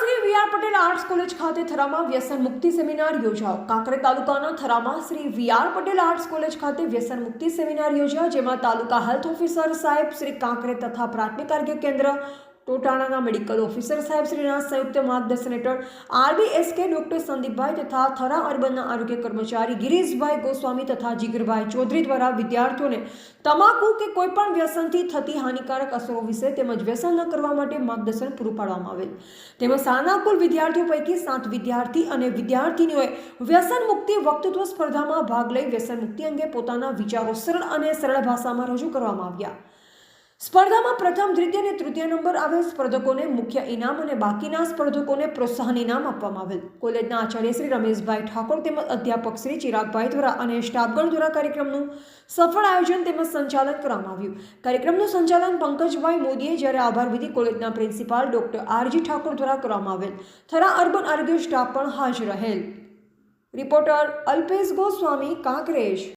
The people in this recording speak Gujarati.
Shri V R Patel arts college ખાતે થરામાં વ્યસન મુક્તિ સેમિનાર યોજાયો. કાંકરે તાલુકાના થરામાં Shri V R Patel arts college ખાતે વ્યસન મુક્તિ સેમિનાર યોજાયો, જેમાં તાલુકા હેલ્થ ઓફિસર સાહેબ શ્રી કાંકરે તથા પ્રાથમિક આરોગ્ય કેન્દ્ર ટોટાણાના મેડિકલ ઓફિસર સાહેબ શ્રીના સંયુક્ત માર્ગદર્શન હેઠળ આરબીએસકે ડોક્ટર સંદીપભાઈ તથા થરા અર્બનના આરોગ્ય કર્મચારી ગિરીશભાઈ ગોસ્વામી તથા જીગરભાઈ ચૌધરી દ્વારા વિદ્યાર્થીઓને તમાકુ કે કોઈપણ વ્યસનથી થતી હાનિકારક અસરો વિશે તેમજ વ્યસન ન કરવા માટે માર્ગદર્શન પૂરું પાડવામાં આવેલ. શાળાના કુલ વિદ્યાર્થીઓ પૈકી સાત વિદ્યાર્થી અને વિદ્યાર્થીનીઓએ વ્યસન મુક્તિ વક્તૃત્વ સ્પર્ધામાં ભાગ લઈ વ્યસન મુક્તિ અંગે પોતાના વિચારો સરળ અને સરળ ભાષામાં રજૂ કરવામાં આવ્યા. સ્પર્ધામાં પ્રથમ, દ્વિતીય અને તૃતીય નંબર આવેલ સ્પર્ધકોને મુખ્ય ઇનામ અને બાકીના સ્પર્ધકોને પ્રોત્સાહન ઇનામ આપવામાં આવેલ. કોલેજના આચાર્ય શ્રી રમેશભાઈ ઠાકોર તેમજ અધ્યાપક શ્રી ચિરાગભાઈ દ્વારા અને સ્ટાફગણ દ્વારા કાર્યક્રમનું સફળ આયોજન તેમજ સંચાલન કરવામાં આવ્યું. કાર્યક્રમનું સંચાલન પંકજભાઈ મોદીએ જ્યારે આભાર વિધિ કોલેજના પ્રિન્સિપાલ ડોક્ટર આરજી ઠાકોર દ્વારા કરવામાં આવેલ. થરા અર્બન આરોગ્ય સ્ટાફ પણ હાજર રહેલ. રિપોર્ટર અલ્પેશ ગોસ્વામી, કાંકરેજ.